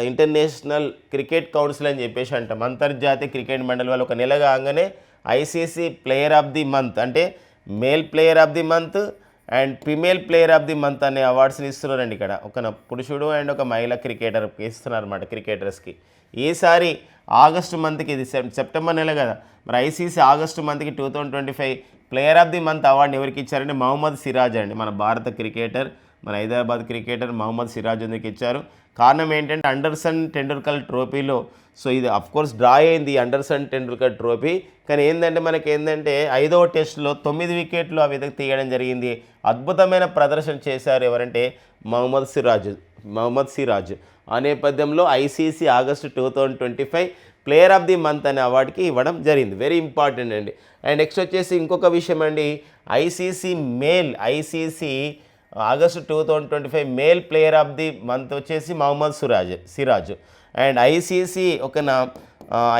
ఇంటర్నేషనల్ క్రికెట్ కౌన్సిల్ అని చెప్పేసి అంటాం. అంతర్జాతీయ క్రికెట్ మండలి వాళ్ళు ఒక నెల కాగానే ICC player of the month అంటే male player of the month and female player of the month అనే అవార్డ్స్ని ఇస్తున్నారండి ఇక్కడ. ఒక పురుషుడు అండ్ ఒక మహిళ క్రికెటర్కి ఇస్తున్నారు అనమాట క్రికెటర్స్కి ఈసారి ఆగస్టు మంత్కి ఇది సెప్- సెప్టెంబర్ నెల కదా. మరి ఐసీసీ ఆగస్టు మంత్కి two thousand twenty five player of the month అవార్డుని ఎవరికి ఇచ్చారంటే మహమ్మద్ సిరాజ్ అండి. మన భారత క్రికెటర్ మన హైదరాబాద్ క్రికెటర్ మహమ్మద్ సిరాజ్ ఎందుకు ఇచ్చారు? కారణం ఏంటంటే అండర్సన్ టెండూల్కర్ ట్రోఫీలో సో ఇది అఫ్ కోర్స్ డ్రా అయింది ఈ అండర్సన్ టెండూల్కర్ ట్రోఫీ. కానీ ఏంటంటే మనకి ఏంటంటే ఐదవ టెస్ట్లో తొమ్మిది వికెట్లు ఆ విధంగా తీయడం జరిగింది. అద్భుతమైన ప్రదర్శన చేశారు ఎవరంటే మహమ్మద్ సిరాజ్ మహమ్మద్ సిరాజ్. ఆ నేపథ్యంలో ICC August two thousand twenty five player of the month అనే అవార్డుకి ఇవ్వడం జరిగింది. వెరీ ఇంపార్టెంట్ అండి. అండ్ నెక్స్ట్ వచ్చేసి ఇంకొక విషయం అండి. ICC male ICC August two thousand twenty five male player of the month వచ్చేసి మహమ్మద్ సురాజ్ సిరాజ్. అండ్ ఐసీసీ ఒక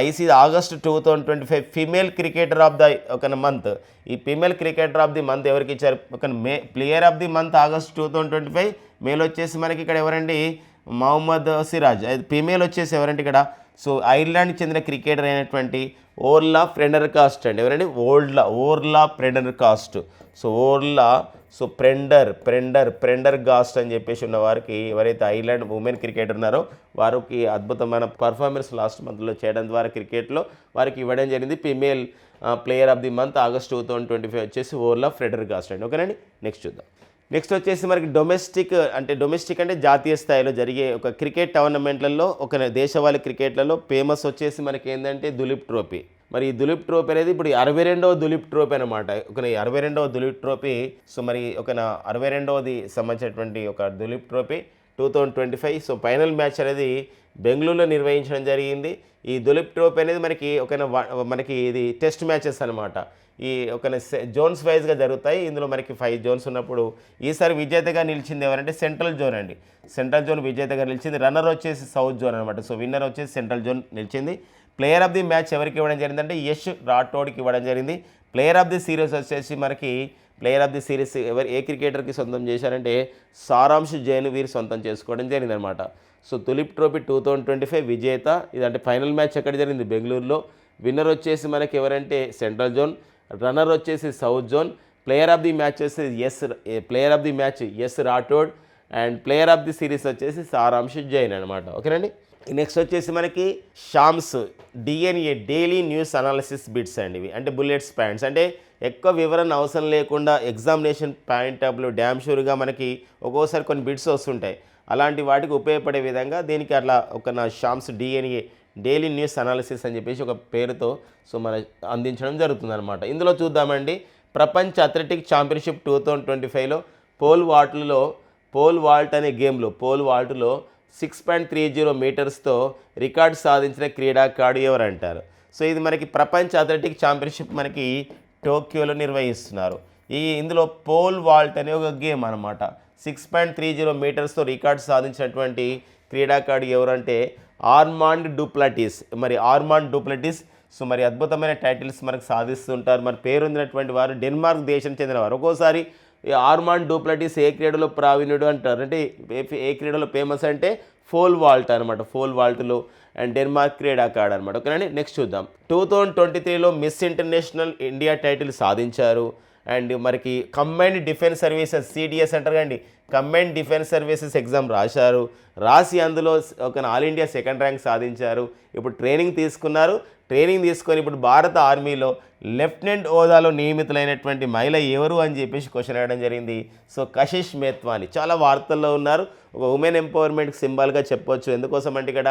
IC August two thousand twenty five female cricketer of the ఒక మంత్. ఈ female cricketer of the month ఎవరికి ఇచ్చారు? ఒక మే player of the month August two thousand twenty five male వచ్చేసి మనకి ఇక్కడ ఎవరండి? మహమ్మద్ సిరాజ్. ఫీమేల్ వచ్చేసి ఎవరంటే ఇక్కడ? సో ఐర్లాండ్కి చెందిన క్రికెటర్ అయినటువంటి ఓర్లా ఫ్రెండర్ కాస్ట్ అండి. ఎవరండి? ఓల్డ్లా Orla Prendergast so Orla so Prender Prender Prendergast అని చెప్పేసి ఉన్న వారికి ఎవరైతే ఐలాండ్ ఉమెన్ క్రికెటర్ ఉన్నారో వారికి అద్భుతమైన పర్ఫార్మెన్స్ లాస్ట్ మంత్లో చేయడం ద్వారా క్రికెట్లో వారికి ఇవ్వడం జరిగింది. Female player of the month August two thousand twenty five వచ్చేసి ఓర్లా ఫ్రెడర్ గాస్ట్ అండి. ఓకేనండి? నెక్స్ట్ చూద్దాం. నెక్స్ట్ వచ్చేసి మనకి డొమెస్టిక్ అంటే డొమెస్టిక్ అంటే జాతీయ స్థాయిలో జరిగే ఒక క్రికెట్ టోర్నమెంట్లలో ఒక దేశవాళీ క్రికెట్లలో ఫేమస్ వచ్చేసి మనకి ఏంటంటే దులీప్ ట్రోఫీ. మరి ఈ దులీప్ ట్రోఫీ అనేది ఇప్పుడు అరవై రెండవ దులీప్ ట్రోఫీ అనమాట ఒక అరవై రెండవ దులీప్ ట్రోఫీ సో మరి ఒక అరవై రెండవది సంబంధించినటువంటి ఒక Duleep trophy two thousand twenty five. So final match అనేది బెంగళూరులో నిర్వహించడం జరిగింది. ఈ దులీప్ ట్రోఫీ అనేది మనకి ఒక మనకి ఇది టెస్ట్ మ్యాచెస్ అనమాట ఈ ఒక జోన్స్ వైజ్గా జరుగుతాయి. ఇందులో మనకి ఫైవ్ జోన్స్ ఉన్నప్పుడు ఈసారి విజేతగా నిలిచింది ఎవరంటే సెంట్రల్ జోన్ అండి. సెంట్రల్ జోన్ విజేతగా నిలిచింది. రన్నర్ వచ్చేసి సౌత్ జోన్ అనమాట సో విన్నర్ వచ్చేసి సెంట్రల్ జోన్ నిలిచింది. ప్లేయర్ ఆఫ్ ది మ్యాచ్ ఎవరికి ఇవ్వడం జరిగిందంటే యష్ రాఠోడ్కి ఇవ్వడం జరిగింది. ప్లేయర్ ఆఫ్ ది సిరీస్ వచ్చేసి మనకి ప్లేయర్ ఆఫ్ ది సిరీస్ ఎవరు ఏ క్రికెటర్కి సొంతం చేశారంటే సారాంశ్ జైన్ వీరు సొంతం చేసుకోవడం జరిగిందనమాట so Duleep trophy two thousand twenty five విజేత ఇదంటే ఫైనల్ మ్యాచ్ ఎక్కడ జరిగింది? బెంగళూరులో. విన్నర్ వచ్చేసి మనకి ఎవరంటే సెంట్రల్ జోన్ రన్నర్ వచ్చేసి south zone. Player of the match వచ్చేసి S player of the match S Rathod and player of the series వచ్చేసి సారాంశ్ జైన్ అనమాట ఓకేనండి? నెక్స్ట్ వచ్చేసి మనకి Shams DNA daily news analysis bits అండి ఇవి. అంటే బుల్లెట్స్ పాయింట్స్ అంటే ఎక్కువ వివరణ అవసరం లేకుండా ఎగ్జామినేషన్ పాయింట్ ఆఫ్లో డ్యామ్ షూర్గా మనకి ఒక్కోసారి కొన్ని బిట్స్ వస్తుంటాయి. అలాంటి వాటికి ఉపయోగపడే విధంగా దీనికి అట్లా ఒక నా Shams DNA daily news analysis అని చెప్పేసి ఒక పేరుతో సో మన అందించడం జరుగుతుందన్నమాట. ఇందులో చూద్దామండి. ప్రపంచ athletic championship two thousand twenty ఫైవ్లో పోల్ వాల్ట్లో పోల్ వాల్ట్ అనే గేమ్లో పోల్ వాల్ట్లో సిక్స్ పాయింట్ త్రీ జీరో మీటర్స్తో రికార్డు సాధించిన క్రీడాకారుడు ఎవరు అంటారు సో ఇది మనకి ప్రపంచ అథ్లెటిక్ ఛాంపియన్షిప్ మనకి టోక్యోలో నిర్వహిస్తున్నారు. ఈ ఇందులో పోల్ వాల్ట్ అనే ఒక గేమ్ అనమాట సిక్స్ పాయింట్ త్రీ జీరో మీటర్స్తో రికార్డు సాధించినటువంటి క్రీడాకారుడు ఎవరంటే ఆర్మాండ్ డూప్లటిస్. మరి ఆర్మాండ్ డూప్లటిస్ సో మరి అద్భుతమైన టైటిల్స్ మనకు సాధిస్తుంటారు. మరి పేరొందినటువంటి వారు డెన్మార్క్ దేశం చెందినవారు ఒక్కోసారి ఆర్మాండ్ డూప్లటిస్ ఏ క్రీడలో ప్రావీణ్యుడు అంటారు? అంటే ఏ- క్రీడలో ఫేమస్ అంటే ఫోల్ వాల్ట్ అనమాట ఫోల్ వాల్ట్లో అండ్ డెన్మార్క్ క్రీడాకారుడు అనమాట ఓకేనండి నెక్స్ట్ చూద్దాం. టూ థౌజండ్ ట్వంటీ త్రీలో మిస్ ఇంటర్నేషనల్ ఇండియా టైటిల్ సాధించారు. అండ్ మనకి కంబైన్డ్ డిఫెన్స్ సర్వీసెస్ సిడిఎస్ అంటారు కండి కంబైన్డ్ డిఫెన్స్ సర్వీసెస్ ఎగ్జామ్ రాశారు. రాసి అందులో ఒక ఆల్ ఇండియా సెకండ్ ర్యాంక్ సాధించారు. ఇప్పుడు ట్రైనింగ్ తీసుకున్నారు. ట్రైనింగ్ తీసుకొని ఇప్పుడు భారత ఆర్మీలో లెఫ్టినెంట్ హోదాలో నియమితులైనటువంటి మహిళ ఎవరు అని చెప్పేసి క్వశ్చన్ అడగడం జరిగింది. సో కశిష్ మేత్వాని చాలా వార్తల్లో ఉన్నారు. ఒక ఉమెన్ ఎంపవర్మెంట్ సింబల్గా చెప్పొచ్చు. ఎందుకోసం అంటే ఇక్కడ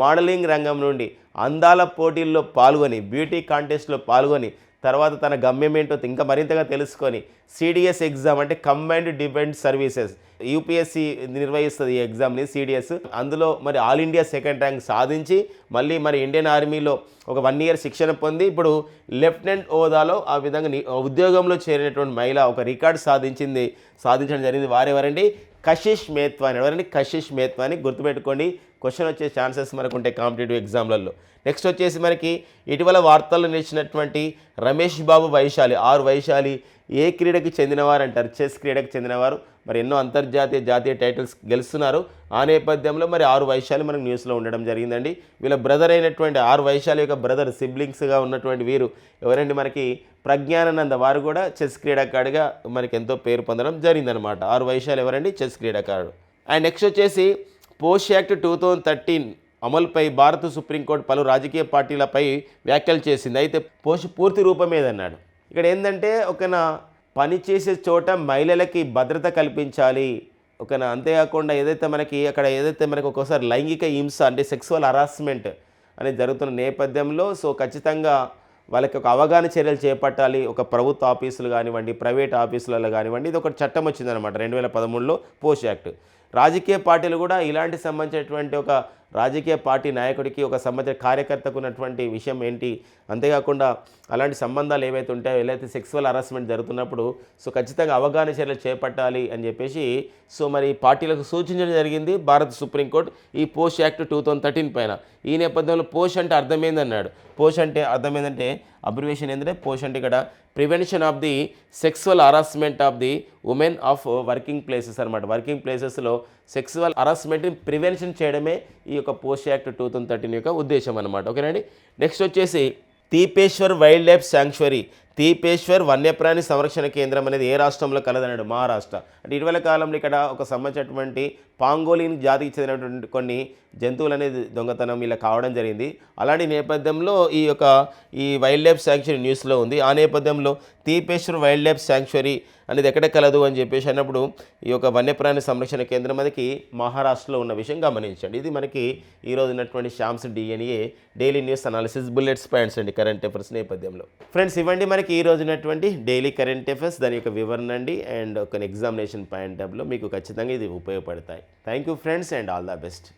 మోడలింగ్ రంగం నుండి అందాల పోటీల్లో పాల్గొని బ్యూటీ కాంటెస్ట్లో పాల్గొని తర్వాత తన గమ్యం ఏంటో ఇంకా మరింతగా తెలుసుకొని సిడిఎస్ ఎగ్జామ్ అంటే కంబైన్డ్ డిఫెన్స్ సర్వీసెస్ యూపీఎస్సి నిర్వహిస్తుంది ఈ ఎగ్జామ్ని సిడిఎస్ అందులో మరి ఆల్ ఇండియా సెకండ్ ర్యాంక్ సాధించి మళ్ళీ మరి ఇండియన్ ఆర్మీలో ఒక వన్ ఇయర్ శిక్షణ పొంది ఇప్పుడు లెఫ్టినెంట్ హోదాలో ఆ విధంగా ఉద్యోగంలో చేరినటువంటి మహిళ ఒక రికార్డ్ సాధించింది సాధించడం జరిగింది. వారెవరండి? కశిష్ మేత్వాని. ఎవరండి? కశిష్ మేత్వాని గుర్తుపెట్టుకోండి. క్వశ్చన్ వచ్చే ఛాన్సెస్ మనకు ఉంటాయి కాంపిటేటివ్ ఎగ్జామ్లలో నెక్స్ట్ వచ్చేసి మనకి ఇటీవల వార్తల్లో నిలిచినటువంటి రమేష్ బాబు వైశాలి ఆరు వైశాలి ఏ క్రీడకి చెందినవారు అంటారు? చెస్ క్రీడకు చెందినవారు. మరి ఎన్నో అంతర్జాతీయ జాతీయ టైటిల్స్ గెలుస్తున్నారు. ఆ నేపథ్యంలో మరి ఆరు వైశాలి మనకు న్యూస్లో ఉండడం జరిగిందండి. వీళ్ళ బ్రదర్ అయినటువంటి ఆరు వైశాలి యొక్క బ్రదర్ సిబ్లింగ్స్గా ఉన్నటువంటి వీరు ఎవరండి? మనకి ప్రజ్ఞానానంద వారు కూడా చెస్ క్రీడాకారుడిగా మనకి ఎంతో పేరు పొందడం జరిగిందనమాట ఆరు వైశాలు ఎవరండి? చెస్ క్రీడాకారుడు. అండ్ నెక్స్ట్ వచ్చేసి POSH act two thousand thirteen అమలుపై భారత సుప్రీంకోర్టు పలు రాజకీయ పార్టీలపై వ్యాఖ్యలు చేసింది. అయితే పోస్ట్ పూర్తి రూపం ఏదన్నాడు? ఇక్కడ ఏంటంటే ఒకన పని చేసే చోట మహిళలకి భద్రత కల్పించాలి. ఒకన అంతేకాకుండా ఏదైతే మనకి అక్కడ ఏదైతే మనకి ఒక్కోసారి లైంగిక హింస అంటే సెక్సువల్ హరాస్మెంట్ అనేది జరుగుతున్న నేపథ్యంలో సో ఖచ్చితంగా వాళ్ళకి ఒక అవగాహన చర్యలు చేపట్టాలి. ఒక ప్రభుత్వ ఆఫీసులు కానివ్వండి ప్రైవేట్ ఆఫీసులలో కానివ్వండి ఇది ఒక చట్టం వచ్చిందనమాట రెండు వేల పదమూడులో పోస్ట్ యాక్ట్. రాజకీయ పార్టీలు కూడా ఇలాంటి సంబంధించినటువంటి ఒక రాజకీయ పార్టీ నాయకుడికి ఒక సంబంధించిన కార్యకర్తకు ఉన్నటువంటి విషయం ఏంటి? అంతేకాకుండా అలాంటి సంబంధాలు ఏవైతే ఉంటాయో ఏదైతే సెక్సువల్ హరాస్మెంట్ జరుగుతున్నప్పుడు సో ఖచ్చితంగా అవగాహన చర్యలు చేపట్టాలి అని చెప్పేసి సో మరి పార్టీలకు సూచించడం జరిగింది. భారత సుప్రీంకోర్టు ఈ POSH act two thousand thirteen పైన. ఈ నేపథ్యంలో పోస్ట్ అంటే అర్థమైందన్నాడు పోస్ట్ అంటే అర్థమైందంటే అబ్రివేషన్ ఏంటంటే పోస్ట్ అంటే ఇక్కడ prevention of the sexual harassment of the women of working places అనమాట వర్కింగ్ ప్లేసెస్లో సెక్సువల్ హరాస్మెంట్ని ప్రివెన్షన్ చేయడమే ఈ యొక్క POSH act two thousand thirteen యొక్క ఉద్దేశం అనమాట ఓకేనండి? నెక్స్ట్ వచ్చేసి Tipeshwar wildlife sanctuary Tipeshwar వన్యప్రాణి సంరక్షణ కేంద్రం అనేది ఏ రాష్ట్రంలో కలదన్నాడు? మహారాష్ట్ర. అంటే ఇటీవల కాలంలో ఇక్కడ ఒక సంబంధించినటువంటి పాంగోలిన్ జాతికి చెందినటువంటి కొన్ని జంతువులు అనేది దొంగతనం ఇలా కావడం జరిగింది. అలాంటి నేపథ్యంలో ఈ యొక్క ఈ వైల్డ్ లైఫ్ శాంక్చురీ న్యూస్లో ఉంది. ఆ నేపథ్యంలో తీపేశ్వర్ వైల్డ్ లైఫ్ శాంక్చురీ అనేది ఎక్కడ కలదు అని చెప్పేసి అన్నప్పుడు ఈ యొక్క వన్యప్రాణి సంరక్షణ కేంద్రం మనకి మహారాష్ట్రలో ఉన్న విషయం గమనించండి. ఇది మనకి ఈరోజు ఉన్నటువంటి Shams DNA daily news analysis bullets points అండి కరెంట్ అఫేర్స్ నేపథ్యంలో. ఫ్రెండ్స్ ఇవ్వండి మనకి ఈ రోజు ఉన్నటువంటి డైలీ కరెంట్ అఫేర్స్ దాని యొక్క వివరణ అండి అండ్ ఒక ఎగ్జామినేషన్ పాయింట్ ఆఫ్లో మీకు ఖచ్చితంగా ఇది ఉపయోగపడతాయి. Thank you friends and all the best.